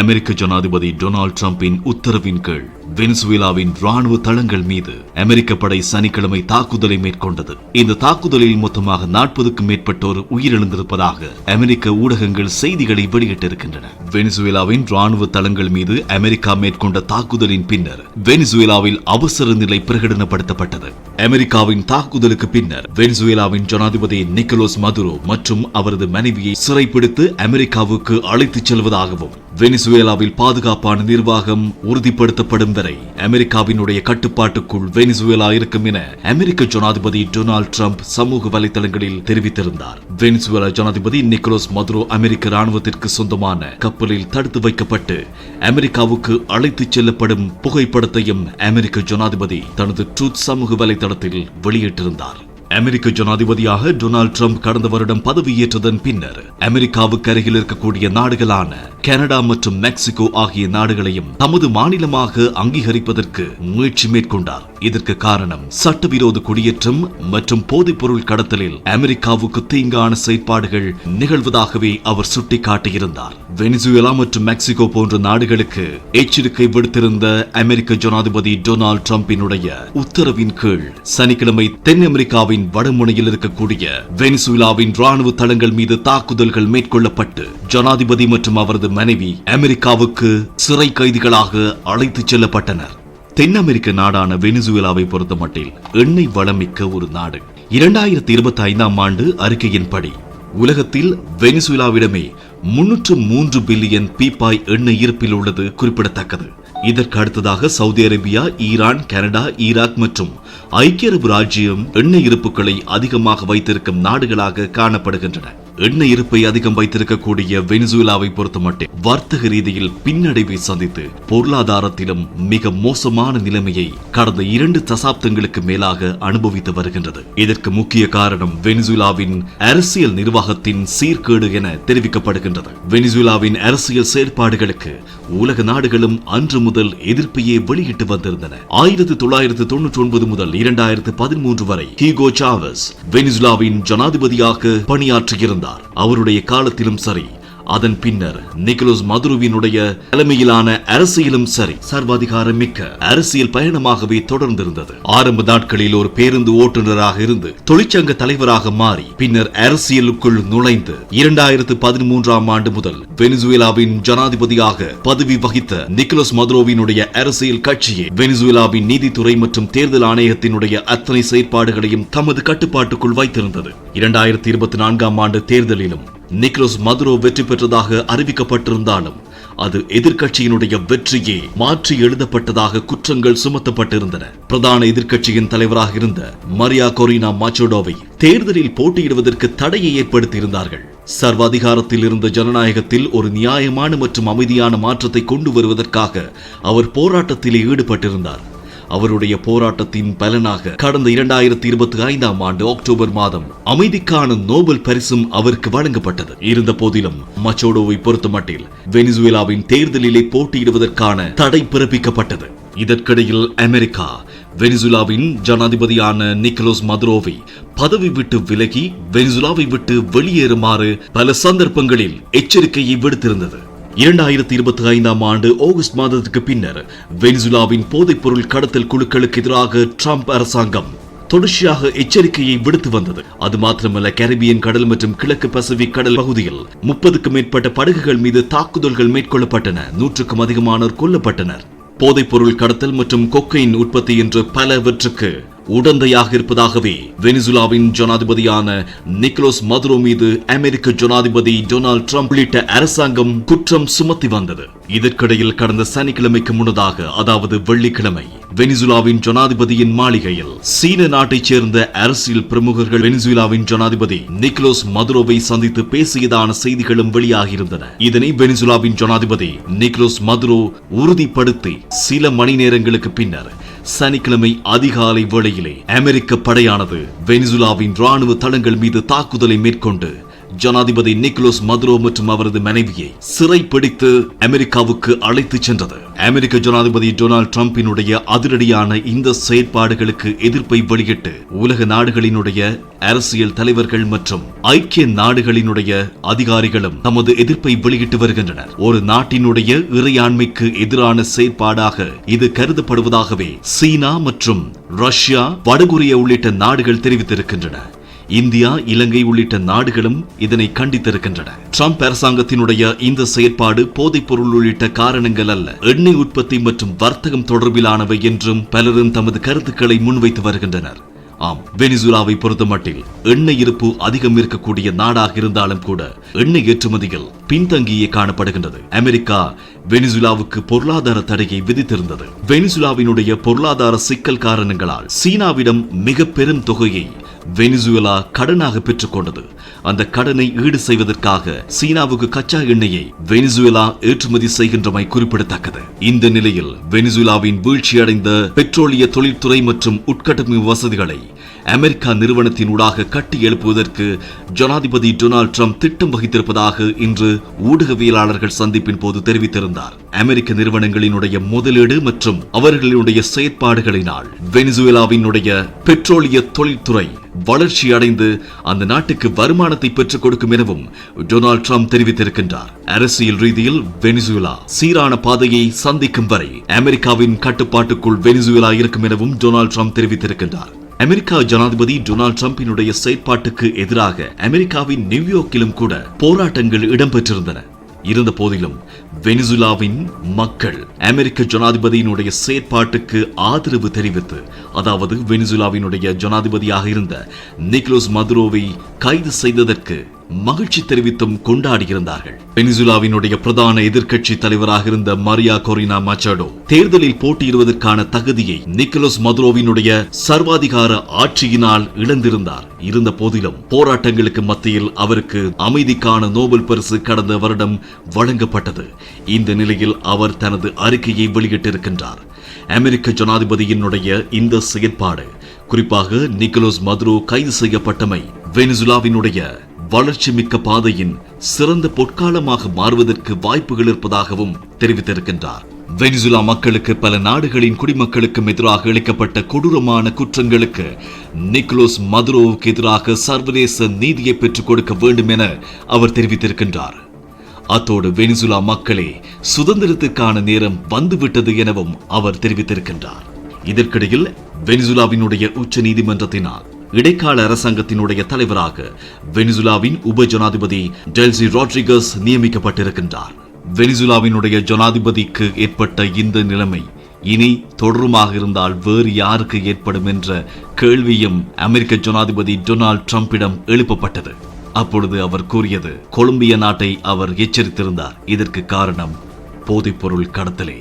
அமெரிக்க ஜனாதிபதி டொனால்ட் டிரம்பின் உத்தரவின் கீழ் வெனிசுவேலாவின் ராணுவ தளங்கள் மீது அமெரிக்க படை சனிக்கிழமை தாக்குதலை மேற்கொண்டது. இந்த தாக்குதலில் மொத்தமாக நாற்பதுக்கும் மேற்பட்டோர் உயிரிழந்திருப்பதாக அமெரிக்க ஊடகங்கள் செய்திகளை வெளியிட்டிருக்கின்றன. வெனிசுவேலாவின் ராணுவ தளங்கள் மீது அமெரிக்கா மேற்கொண்ட தாக்குதலின் பின்னர் வெனிசுவேலாவில் அவசர நிலை பிரகடனப்படுத்தப்பட்டது. அமெரிக்காவின் தாக்குதலுக்கு பின்னர் வெனிசுவேலாவின் ஜனாதிபதி நிக்கோலோஸ் மதுரோ மற்றும் அவரது மனைவியை சிறைப்பிடித்து அமெரிக்காவுக்கு அழைத்துச் செல்வதாகவும் வெனிசுவேலாவில் பாதுகாப்பான நிர்வாகம் உறுதிப்படுத்தப்படும் வரை அமெரிக்காவினுடைய கட்டுப்பாட்டுக்குள் வெனிசுவேலா இருக்கும் என அமெரிக்க ஜனாதிபதி டொனால்ட் ட்ரம்ப் சமூக வலைதளங்களில் தெரிவித்திருந்தார். வெனிசுவேலா ஜனாதிபதி நிக்கோலஸ் மதுரோ அமெரிக்க ராணுவத்திற்கு சொந்தமான கப்பலில் தடுத்து வைக்கப்பட்டு அமெரிக்காவுக்கு அழைத்துச் செல்லப்படும் புகைப்படத்தையும் அமெரிக்க ஜனாதிபதி தனது ட்ரூத் சமூக வலைதளத்தில் வெளியிட்டிருந்தார். அமெரிக்க ஜனாதிபதியாக டொனால்ட் ட்ரம்ப் கடந்த வருடம் பதவியேற்றதன் பின்னர் அமெரிக்காவுக்கு அருகில் இருக்கக்கூடிய நாடுகளான கனடா மற்றும் மெக்சிகோ ஆகிய நாடுகளையும் தமது மாநிலமாக அங்கீகரிப்பதற்கு முயற்சி மேற்கொண்டார். இதற்கு காரணம் சட்டவிரோத குடியேற்றம் மற்றும் போதைப்பொருள் கடத்தலில் அமெரிக்காவுக்கு தீங்கான செயற்பாடுகள் நிகழ்வதாகவே அவர் சுட்டிக்காட்டியிருந்தார். வெனிசுவேலா மற்றும் மெக்சிகோ போன்ற நாடுகளுக்கு எச்சரிக்கை விடுத்திருந்த அமெரிக்க ஜனாதிபதி டொனால்ட் ட்ரம்பினுடைய உத்தரவின் கீழ் சனிக்கிழமை தென் அமெரிக்காவின் வடமுனையில் இருக்கக்கூடிய வெனிசுலாவின் ராணுவ தளங்கள் மீது தாக்குதல்கள் மேற்கொள்ளப்பட்டு ஜனாதிபதி மற்றும் அவரது மனைவி அமெரிக்காவுக்கு சிறை கைதிகளாக அழைத்துச் செல்லப்பட்டனர். தென் அமெரிக்க நாடான வெனிசுவேலாவை பொறுத்தமட்டில் எண்ணெய் வளமிக்க ஒரு நாடு. இரண்டாயிரத்தி இருபத்தி ஐந்தாம் ஆண்டு அறிக்கையின்படி உலகத்தில் வெனிசுலாவிடமே முன்னூற்று மூன்று பில்லியன் பீப்பாய் எண்ணெய் இருப்பில் உள்ளது குறிப்பிடத்தக்கது. இதற்கு அடுத்ததாக Saudi Arabia Iran Canada Iraq மற்றும் ஐக்கிய அரபு ராஜ்யம் எண்ணெய் இருப்புகளை அதிகமாக வைத்திருக்கும் நாடுகளாக காணப்படுகின்றன. எண்ணெய் இருப்பை அதிகம் வைத்திருக்கக்கூடிய வெனிசுலாவை பொறுத்தமட்டில் வர்த்தக ரீதியில் பின்னடைவை சந்தித்து பொருளாதாரத்திலும் மிக மோசமான நிலைமையை கடந்த இரண்டு தசாப்தங்களுக்கு மேலாக அனுபவித்து வருகின்றது. இதற்கு முக்கிய காரணம் வெனிசுலாவின் அரசியல் நிர்வாகத்தின் சீர்கேடு என தெரிவிக்கப்படுகின்றது. வெனிசுலாவின் அரசியல் செயற்பாடுகளுக்கு உலக நாடுகளும் அன்று முதல் எதிர்ப்பையே வெளியிட்டு வந்திருந்தன. ஆயிரத்தி தொள்ளாயிரத்து தொன்னூற்றி ஒன்பது முதல் இரண்டாயிரத்து பதிமூன்று வரை ஹீகோ சாவஸ் வெனிசுலாவின் ஜனாதிபதியாக பணியாற்றியிருந்தார். அவருடைய காலத்திலும் சரி. அதன் பின்னர் நிக்கோலஸ் மதுருவினுடைய தலைமையிலான அரசியலும் சரி சர்வாதிகாரம் மிக்க அரசியல் பயணமாகவே தொடர்ந்திருந்தது. ஆரம்ப நாட்களில் ஒரு பேருந்து ஓட்டுநராக இருந்து தொழிற்சங்க தலைவராக மாறி பின்னர் அரசியலுக்குள் நுழைந்து இரண்டாயிரத்து பதிமூன்றாம் ஆண்டு முதல் வெனிசுவேலாவின் ஜனாதிபதியாக பதவி வகித்த நிக்கோலஸ் மதுரோவினுடைய அரசியல் கட்சியே வெனிசுவேலாவின் நீதித்துறை மற்றும் தேர்தல் ஆணையத்தினுடைய அத்தனை செயற்பாடுகளையும் தமது கட்டுப்பாட்டுக்குள் வைத்திருந்தது. இரண்டாயிரத்தி இருபத்தி நான்காம் ஆண்டு தேர்தலிலும் நிக்ரோஸ் மதுரோ வெற்றி பெற்றதாக அறிவிக்கப்பட்டிருந்தாலும் அது எதிர்க்கட்சியினுடைய வெற்றியே மாற்றி எழுதப்பட்டதாக குற்றங்கள் சுமத்தப்பட்டிருந்தன. பிரதான எதிர்கட்சியின் தலைவராக இருந்த மரியா கொரினா மாச்சோடோவை தேர்தலில் போட்டியிடுவதற்கு தடையை ஏற்படுத்தியிருந்தார்கள். சர்வாதிகாரத்தில் இருந்த ஜனநாயகத்தில் ஒரு நியாயமான மற்றும் அமைதியான மாற்றத்தை கொண்டு வருவதற்காக அவர் போராட்டத்தில் ஈடுபட்டிருந்தார். அவருடைய போராட்டத்தின் பலனாக கடந்த இரண்டாயிரத்தி இருபத்தி ஐந்தாம் ஆண்டு அக்டோபர் மாதம் அமைதிக்கான நோபல் பரிசும் அவருக்கு வழங்கப்பட்டது. இருந்த போதிலும் மச்சோடோவை பொறுத்தமட்டில் வெனிசுவேலாவின் தேர்தலிலே போட்டியிடுவதற்கான தடை பிறப்பிக்கப்பட்டது. இதற்கிடையில் அமெரிக்கா வெனிசுலாவின் ஜனாதிபதியான நிக்கலோஸ் மதுரோவை பதவி விட்டு விலகி வெனிசுலாவை விட்டு வெளியேறுமாறு பல சந்தர்ப்பங்களில் எச்சரிக்கையை விடுத்திருந்தது. இரண்டாயிரத்தி இருபத்தி ஐந்தாம் ஆண்டு ஆகஸ்ட் மாதத்துக்கு பின்னர் வெனிசுலாவின் போதைப்பொருள் கடத்தல் குழுக்களுக்கு எதிராக ட்ரம்ப் அரசாங்கம் தொடர்ச்சியாக எச்சரிக்கையை விடுத்து வந்தது. அது மாத்திரமல்ல கரிபியன் கடல் மற்றும் கிழக்கு பசிபிக் கடல் பகுதியில் முப்பதுக்கும் மேற்பட்ட படகுகள் மீது தாக்குதல்கள் மேற்கொள்ளப்பட்டன. நூற்றுக்கும் அதிகமானோர் கொல்லப்பட்டனர். போதைப்பொருள் கடத்தல் மற்றும் கொக்கையின் உற்பத்தி என்று பலவற்றுக்கு உடந்தையாக இருப்பதாகவே வெனிசுலாவின் ஜனாதிபதியான நிக்கோலஸ் மதுரோ மீது அமெரிக்க ஜனாதிபதி டொனால்ட் ட்ரம்ப் உள்ளிட்ட அரசாங்கம் குற்றம் சுமத்தி வந்தது. இதற்கிடையில் கடந்த சனிக்கிழமைக்கு முன்னதாக அதாவது வெள்ளிக்கிழமை வெனிசுலாவின் ஜனாதிபதியின் மாளிகையில் சீன நாட்டைச் சேர்ந்த அரசியல் பிரமுகர்கள் வெனிசுலாவின் ஜனாதிபதி நிக்கோலஸ் மதுரோவை சந்தித்து பேசியதான செய்திகளும் வெளியாகியிருந்தன. இதனை வெனிசுலாவின் ஜனாதிபதி நிக்கோலஸ் மதுரோ உறுதிப்படுத்தி சில மணி நேரங்களுக்கு பின்னர் சனிக்கிழமை அதிகாலை வேளையிலே அமெரிக்க படையானது வெனிசுலாவின் ராணுவ தளங்கள் மீது தாக்குதலை மேற்கொண்டு ஜனாதிபதி நிக்கோலஸ் மதுரோ மற்றும் அவரது மனைவியை சிறைப்பிடித்து அமெரிக்காவுக்கு அழைத்துச் சென்றது. அமெரிக்க ஜனாதிபதி டொனால்ட் ட்ரம்பினுடைய அதிரடியான இந்த செயற்பாடுகளுக்கு எதிர்ப்பை வெளியிட்டு உலக நாடுகளினுடைய அரசியல் தலைவர்கள் மற்றும் ஐக்கிய நாடுகளினுடைய அதிகாரிகளும் தமது எதிர்ப்பை வெளியிட்டு வருகின்றனர். ஒரு நாட்டினுடைய இறையாண்மைக்கு எதிரான செயற்பாடாக இது கருதப்படுவதாகவே சீனா மற்றும் ரஷ்யா வடகொரியா உள்ளிட்ட நாடுகள் தெரிவித்திருக்கின்றன. இந்தியா இலங்கை உள்ளிட்ட நாடுகளும் இதனை கண்டித்திருக்கின்றன. ட்ரம்ப் அரசாங்கத்தினுடைய இந்த செயற்பாடு போதைப் பொருள் உள்ளிட்ட காரணங்கள் அல்ல. எண்ணெய் உற்பத்தி மற்றும் வர்த்தகம் தொடர்பிலானவை என்றும் பலரும் தமது கருத்துக்களை முன்வைத்து வருகின்றனர். ஆம் வெனிசுலாவை பொறுத்தமட்டில் எண்ணெய் இருப்பு அதிகம் இருக்கக்கூடிய நாடாக இருந்தாலும் கூட எண்ணெய் ஏற்றுமதியில் பின்தங்கியே காணப்படுகின்றது. அமெரிக்கா வெனிசுலாவுக்கு பொருளாதார தடையை விதித்திருந்தது. வெனிசுலாவினுடைய பொருளாதார சிக்கல் காரணங்களால் சீனாவிடம் மிக பெரும் தொகையை வெனிசுவேலா கடனாக பெற்றுக்கொண்டது. அந்த கடனை ஈடு செய்வதற்காக சீனாவுக்கு கச்சா எண்ணெயை வெனிசுவேலா ஏற்றுமதி செய்கின்றமை குறிப்பிடத்தக்கது. இந்த நிலையில் வெனிசுலாவின் வீழ்ச்சியடைந்த பெட்ரோலிய தொழில்துறை மற்றும் உட்கட்டமைப்பு வசதிகளை அமெரிக்கா நிறுவனத்தின் ஊடாக கட்டி எழுப்புவதற்கு ஜனாதிபதி டொனால்ட் ட்ரம்ப் திட்டம் வகித்திருப்பதாக இன்று ஊடகவியலாளர்கள் சந்திப்பின் போது தெரிவித்திருந்தார். அமெரிக்க நிறுவனங்களினுடைய முதலீடு மற்றும் அவர்களினுடைய செயற்பாடுகளினால் வெனிசுவேலாவினுடைய பெட்ரோலிய தொழில்துறை வளர்ச்சி அடைந்து அந்த நாட்டுக்கு வருமானத்தை பெற்றுக் கொடுக்கும் எனவும் டொனால்ட் ட்ரம்ப் தெரிவித்திருக்கின்றார். அரசியல் ரீதியில் வெனிசுலா சீரான பாதையை சந்திக்கும் வரை அமெரிக்காவின் கட்டுப்பாட்டுக்குள் வெனிசுலா இருக்கும் எனவும் டொனால்ட் ட்ரம்ப் தெரிவித்திருக்கின்றார். அமெரிக்கா ஜனாதிபதி டொனால்ட் ட்ரம்பினுடைய செயற்பாட்டுக்கு எதிராக அமெரிக்காவின் நியூயார்க்கிலும் கூட போராட்டங்கள் இடம்பெற்றிருந்தன. இருந்த போதிலும் வெனிசுலாவின் மக்கள் அமெரிக்க ஜனாதிபதியினுடைய செயற்பாட்டுக்கு ஆதரவு தெரிவித்து அதாவது வெனிசுலாவினுடைய ஜனாதிபதியாக இருந்த நிக்லோஸ் மதுரோவை கைது செய்ததற்கு மகிழ்ச்சி தெரிவித்தும் கொண்டாடியிருந்தார்கள். வெனிசுலாவினுடைய பிரதான எதிர்க்கட்சி தலைவராக இருந்த மரியா கொரினா மச்சடோ தேர்தலில் போட்டியிடுவதற்கான தகுதியை நிக்கலோஸ் மதுரோவினுடைய சர்வாதிகார ஆட்சியினால் இழந்திருந்தார். இருந்த போதிலும் போராட்டங்களுக்கு மத்தியில் அவருக்கு அமைதிக்கான நோபல் பரிசு கடந்த வருடம் வழங்கப்பட்டது. இந்த நிலையில் அவர் தனது அறிக்கையை வெளியிட்டிருக்கின்றார். அமெரிக்க ஜனாதிபதியினுடைய இந்த செயற்பாடு குறிப்பாக நிக்கலோஸ் மதுரோ கைது செய்யப்பட்டமை வெனிசுலாவினுடைய வளர்ச்சி மிக்க பாதையின் சிறந்த பொற்காலமாக மாறுவதற்கு வாய்ப்புகள் இருப்பதாகவும் தெரிவித்திருக்கின்றார். வெனிசுலா மக்களுக்கு பல நாடுகளின் குடிமக்களுக்கும் எதிராக இழைக்கப்பட்ட கொடூரமான குற்றங்களுக்கு நிக்கோலஸ் மதுரோவுக்கு எதிராக சர்வதேச நீதியை பெற்றுக் கொடுக்க வேண்டும் என அவர் தெரிவித்திருக்கின்றார். அத்தோடு வெனிசுலா மக்களே சுதந்திரத்திற்கான நேரம் வந்துவிட்டது எனவும் அவர் தெரிவித்திருக்கின்றார். இதற்கிடையில் வெனிசுலாவினுடைய உச்ச நீதிமன்றத்தினால் இடைக்கால அரசாங்கத்தினுடைய தலைவராக வெனிசுலாவின் உப ஜனாதிபதி டெல்சி ராட்ரிகஸ் நியமிக்கப்பட்டிருக்கின்றார். வெனிசுலாவினுடைய ஜனாதிபதிக்கு ஏற்பட்ட இந்த நிலைமை இனி தொடருமாக இருந்தால் வேறு யாருக்கு ஏற்படும் என்ற கேள்வியும் அமெரிக்க ஜனாதிபதி டொனால்ட் ட்ரம்பிடம் எழுப்பப்பட்டது. அப்பொழுது அவர் கூறியது கொலம்பிய நாட்டை அவர் எச்சரித்திருந்தார். இதற்கு காரணம் போதைப்பொருள் கடத்தலே.